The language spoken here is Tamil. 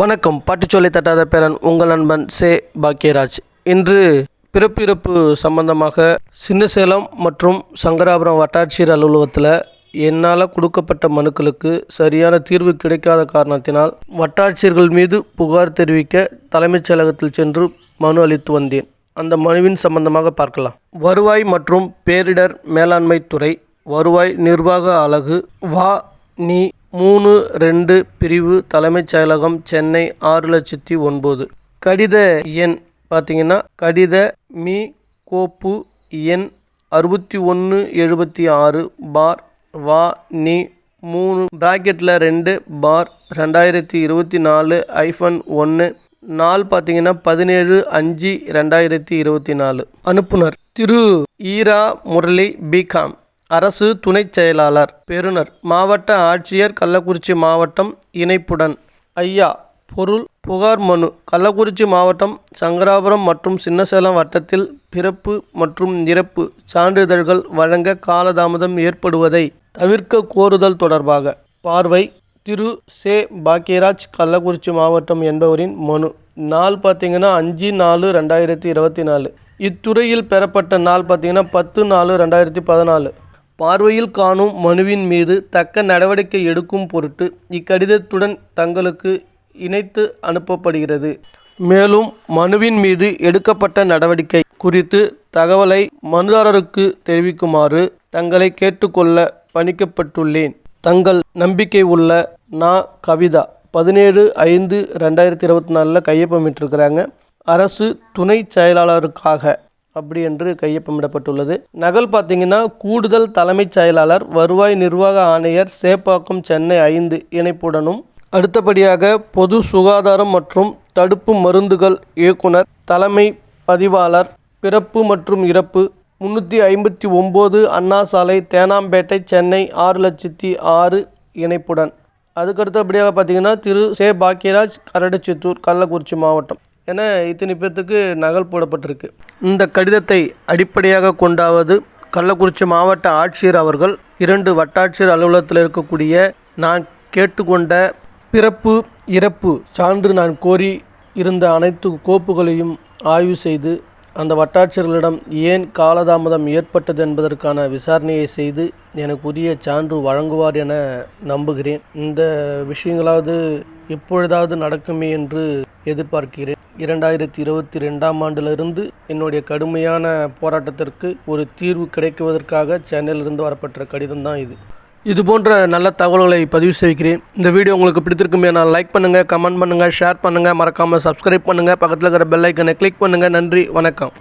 வணக்கம். பாட்டுச்சோலை தட்டாத பேரன் உங்கள் நண்பன் சே பாக்கியராஜ் இன்று பிறப்பிறப்பு சம்பந்தமாக சின்னசேலம் மற்றும் சங்கராபுரம் வட்டாட்சியர் அலுவலகத்தில் என்னால் கொடுக்கப்பட்ட மனுக்களுக்கு சரியான தீர்வு கிடைக்காத காரணத்தினால் வட்டாட்சியர்கள் மீது புகார் தெரிவிக்க தலைமைச் செயலகத்தில் சென்று மனு அளித்து வந்தேன். அந்த மனுவின் சம்பந்தமாக பார்க்கலாம். வருவாய் மற்றும் பேரிடர் மேலாண்மை துறை வருவாய் நிர்வாக அலகு வா நீ மூணு ரெண்டு பிரிவு தலைமைச் செயலகம் சென்னை ஆறு லட்சத்தி ஒன்பது. கடித எண் பார்த்தீங்கன்னா கடித மீ கோப்பு எண் அறுபத்தி ஒன்று எழுபத்தி ஆறு பார் வா நீ மூணு. ப்ராக்கெட்டில் ரெண்டு பார் ரெண்டாயிரத்தி இருபத்தி நாலு ஐஃபன் ஒன்று நாள் பார்த்தீங்கன்னா பதினேழு அஞ்சு ரெண்டாயிரத்தி இருபத்தி நாலு. அனுப்புனர். திரு ஈரா முரளி பிகாம் அரசு துணைச் செயலாளர் பெறுநர் மாவட்ட ஆட்சியர் கள்ளக்குறிச்சி மாவட்டம் இணைப்புடன். ஐயா பொருள் புகார் மனு கள்ளக்குறிச்சி மாவட்டம் சங்கராபுரம் மற்றும் சின்னசேலம் வட்டத்தில் பிறப்பு மற்றும் இறப்பு சான்றிதழ்கள் வழங்க காலதாமதம் ஏற்படுவதை தவிர்க்க கோருதல் தொடர்பாக பார்வை திரு. சே. பாக்கியராஜ் கள்ளக்குறிச்சி மாவட்டம் என்பவரின் மனு. நாள் பார்த்தீங்கன்னா அஞ்சு நாலு ரெண்டாயிரத்தி இருபத்தி நாலு. இத்துறையில் பெறப்பட்ட நாள் பார்த்தீங்கன்னா பத்து நாலு ரெண்டாயிரத்தி பதினாலு. பார்வையில் காணும் மனுவின் மீது தக்க நடவடிக்கை எடுக்கும் பொருட்டு இக்கடிதத்துடன் தங்களுக்கு இணைத்து அனுப்பப்படுகிறது. மேலும் மனுவின் மீது எடுக்கப்பட்ட நடவடிக்கை குறித்து தகவலை மனுதாரருக்கு தெரிவிக்குமாறு தங்களை கேட்டுக்கொள்ள பணிக்கப்பட்டுள்ளேன் தங்கள் நம்பிக்கை உள்ள நா. கவிதா பதினேழு ஐந்து ரெண்டாயிரத்தி இருபத்தி நாலில் கையொப்பமிட்டிருக்கிறாங்க. அரசு துணை செயலாளருக்காக அப்படி என்று கையொப்பமிடப்பட்டுள்ளது. நகல் பார்த்தீங்கன்னா கூடுதல் தலைமைச் செயலாளர் வருவாய் நிர்வாக ஆணையர் சேப்பாக்கம் சென்னை ஐந்து இணைப்புடனும் அடுத்தபடியாக பொது சுகாதாரம் மற்றும் தடுப்பு மருந்துகள் இயக்குனர் தலைமை பதிவாளர் பிறப்பு மற்றும் இறப்பு முந்நூற்றி ஐம்பத்தி ஒம்பது அண்ணா சாலை தேனாம்பேட்டை சென்னை ஆறு லட்சத்தி ஆறு இணைப்புடன். அதுக்கடுத்தபடியாக பார்த்தீங்கன்னா திரு. சே. பாக்கியராஜ் கரடுச்சித்தூர் கள்ளக்குறிச்சி மாவட்டம். என இத்தனை பேர்த்துக்கு நகல் போடப்பட்டிருக்கு. இந்த கடிதத்தை அடிப்படையாக கொண்டாவது கள்ளக்குறிச்சி மாவட்ட ஆட்சியர் அவர்கள் இரண்டு வட்டாட்சியர் அலுவலகத்தில் இருக்கக்கூடிய நான் கேட்டுக்கொண்ட பிறப்பு இறப்பு சான்று நான் கோரி இருந்த அனைத்து கோப்புகளையும் ஆய்வு செய்து அந்த வட்டாட்சியர்களிடம் ஏன் காலதாமதம் ஏற்பட்டது என்பதற்கான விசாரணையை செய்து எனக்கு உரிய சான்று வழங்குவார் என நம்புகிறேன். இந்த விஷயங்களாவது எப்பொழுதாவது நடக்குமே என்று எதிர்பார்க்கிறேன். இரண்டாயிரத்தி இருபத்தி ரெண்டாம் ஆண்டிலிருந்து என்னுடைய கடுமையான போராட்டத்திற்கு ஒரு தீர்வு கிடைக்குவதற்காக சென்னையிலிருந்து வரப்பட்ட கடிதம் தான் இது. இது போன்ற நல்ல தகவல்களை பதிவு செய்கிறேன். இந்த வீடியோ உங்களுக்கு பிடித்திருக்குமே நான் லைக் பண்ணுங்கள் கமெண்ட் பண்ணுங்கள் ஷேர் பண்ணுங்கள் மறக்காமல் சப்ஸ்கிரைப் பண்ணுங்கள் பக்கத்தில் இருக்கிற பெல் ஐக்கனை கிளிக் பண்ணுங்கள் நன்றி வணக்கம்.